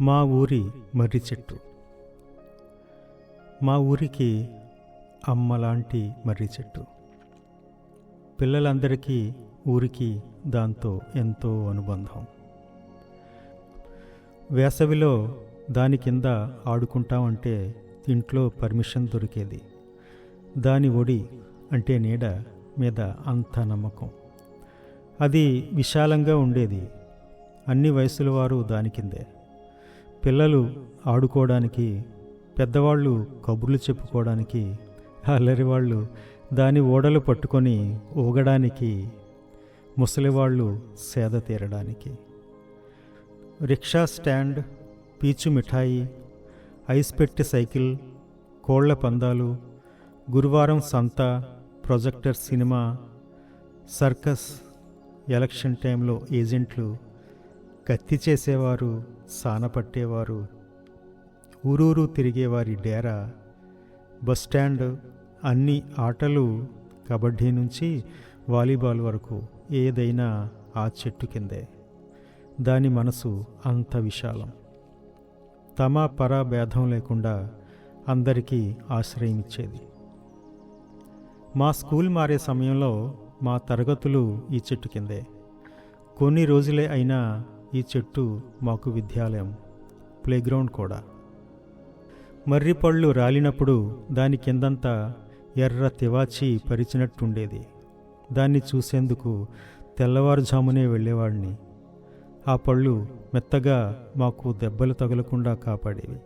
మా ఊరి మర్రి చెట్టు. మా ఊరికి అమ్మలాంటి మర్రి చెట్టు. పిల్లలందరికీ ఊరికి దాంతో ఎంతో అనుబంధం. వేసవిలో దాని కింద ఆడుకుంటామంటే ఇంట్లో పర్మిషన్ దొరికేది. దాని ఒడి అంటే నీడ మీద అంత నమ్మకం. అది విశాలంగా ఉండేది. అన్ని వయసుల వారు దాని కిందే. పిల్లలు ఆడుకోవడానికి పెద్దవాళ్ళు కబుర్లు చెప్పుకోవడానికి అల్లరివాళ్ళు దాని ఓడలు పట్టుకొని ఊగడానికి ముసలివాళ్ళు సేద తీరడానికి. రిక్షా స్టాండ్ పీచు మిఠాయి ఐస్ పెట్టి సైకిల్ కోళ్ళ పందాలు గురువారం సంత ప్రొజెక్టర్ సినిమా సర్కస్ ఎలక్షన్ టైంలో ఏజెంట్లు కత్తి చేసేవారు సాన పట్టేవారు ఊరూరు తిరిగేవారి డేరా బస్టాండ్ అన్ని ఆటలు కబడ్డీ నుంచి వాలీబాల్ వరకు ఏదైనా ఆ చెట్టు కిందే. దాని మనసు అంత విశాలం. తమ పర భేదం లేకుండా అందరికీ ఆశ్రయం ఇచ్చేది. మా స్కూల్ మారే సమయంలో మా తరగతులు ఈ చెట్టు కిందే. కొన్ని రోజులే అయినా ఈ చెట్టు మాకు విద్యాలయం ప్లేగ్రౌండ్ కూడా. మర్రి పళ్ళు రాలినప్పుడు దాని కిందంతా ఎర్ర తివాచి పరిచినట్టుండేది. దాన్ని చూసేందుకు తెల్లవారుజామునే వెళ్ళేవాడిని ఆ పళ్ళు మెత్తగా మాకు దెబ్బలు తగలకుండా కాపాడేవి.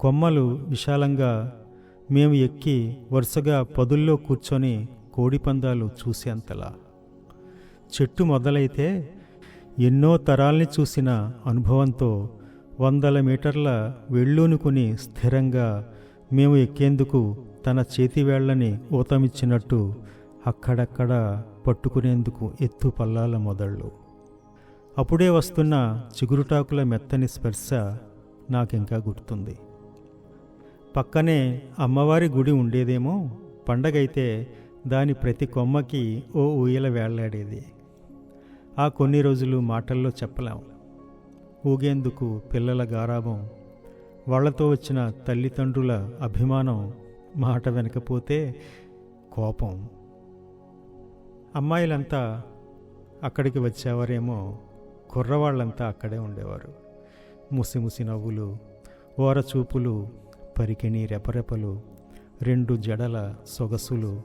కొమ్మలు విశాలంగా మేము ఎక్కి వరుసగా పదుల్లో కూర్చొని కోడిపందాలు చూసేంతలా. చెట్టు మొదలైతే ఎన్నో తరాల్ని చూసిన అనుభవంతో వందల మీటర్ల వెళ్ళూనుకుని స్థిరంగా మేము ఎక్కేందుకు తన చేతివేళ్ళని ఊతమిచ్చినట్టు అక్కడక్కడ పట్టుకునేందుకు ఎత్తు పల్లాల మొదళ్ళు. అప్పుడే వస్తున్న చిగురుటాకుల మెత్తని స్పర్శ నాకింకా గుర్తుంది. పక్కనే అమ్మవారి గుడి ఉండేదేమో పండగైతే దాని ప్రతి కొమ్మకి ఓ ఊయల వేళ్ళాడేది ఆ కొన్ని రోజులు మాటల్లో చెప్పలేము ఊగేందుకు పిల్లల గారాభం వాళ్ళతో వచ్చిన తల్లిదండ్రుల అభిమానం మాట వెనకపోతే కోపం. అమ్మాయిలంతా అక్కడికి వచ్చేవారేమో కుర్రవాళ్ళంతా అక్కడే ఉండేవారు. ముసిముసి నవ్వులు ఓరచూపులు పరికిణి రెపరెపలు రెండు జడల సొగసులు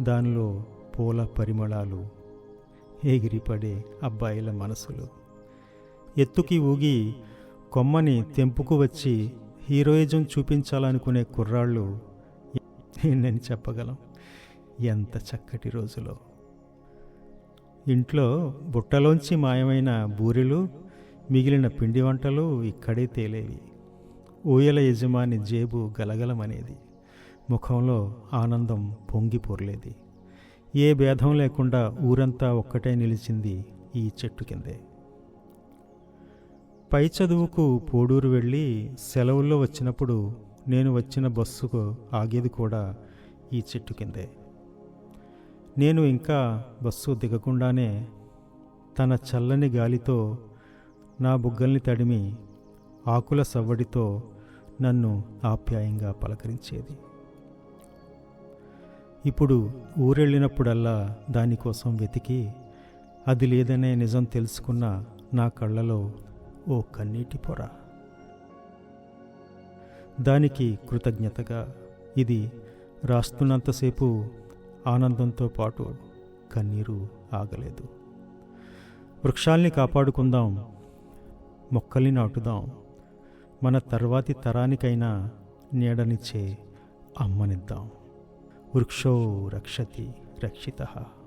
దానిలో పూల పరిమళాలు ఎగిరిపడే అబ్బాయిల మనసులు. ఎత్తుకి ఊగి కొమ్మని తెంపుకు వచ్చి హీరోయిజం చూపించాలనుకునే కుర్రాళ్ళు నేను చెప్పగలం. ఎంత చక్కటి రోజులో. ఇంట్లో బుట్టలోంచి మాయమైన బూరెలు మిగిలిన పిండి వంటలు ఇక్కడే తేలేవి. ఊయల యజమాని జేబు గలగలమనేది. ముఖంలో ఆనందం పొంగి పొర్లేది ఏ భేదం లేకుండా ఊరంతా ఒక్కటే నిలిచింది ఈ చెట్టు కిందే. పై చదువుకు పోడూరు వెళ్ళి సెలవుల్లో వచ్చినప్పుడు నేను వచ్చిన బస్సుకు ఆగేది కూడా ఈ చెట్టు కిందే. నేను ఇంకా బస్సు దిగకుండానే తన చల్లని గాలితో నా బుగ్గల్ని తడిమి ఆకుల సవ్వడితో నన్ను ఆప్యాయంగా పలకరించేది. ఇప్పుడు ఊరెళ్ళినప్పుడల్లా దానికోసం వెతికి అది లేదనే నిజం తెలుసుకున్న నా కళ్ళలో ఓ కన్నీటి పొర. దానికి కృతజ్ఞతగా ఇది రాస్తున్నంతసేపు ఆనందంతో పాటు కన్నీరు ఆగలేదు. వృక్షాల్ని కాపాడుకుందాం మొక్కల్ని నాటుదాం మన తర్వాతి తరానికైనా నీడనిచ్చే అమ్మనిద్దాం. वृक्षो रक्षति रक्षितः।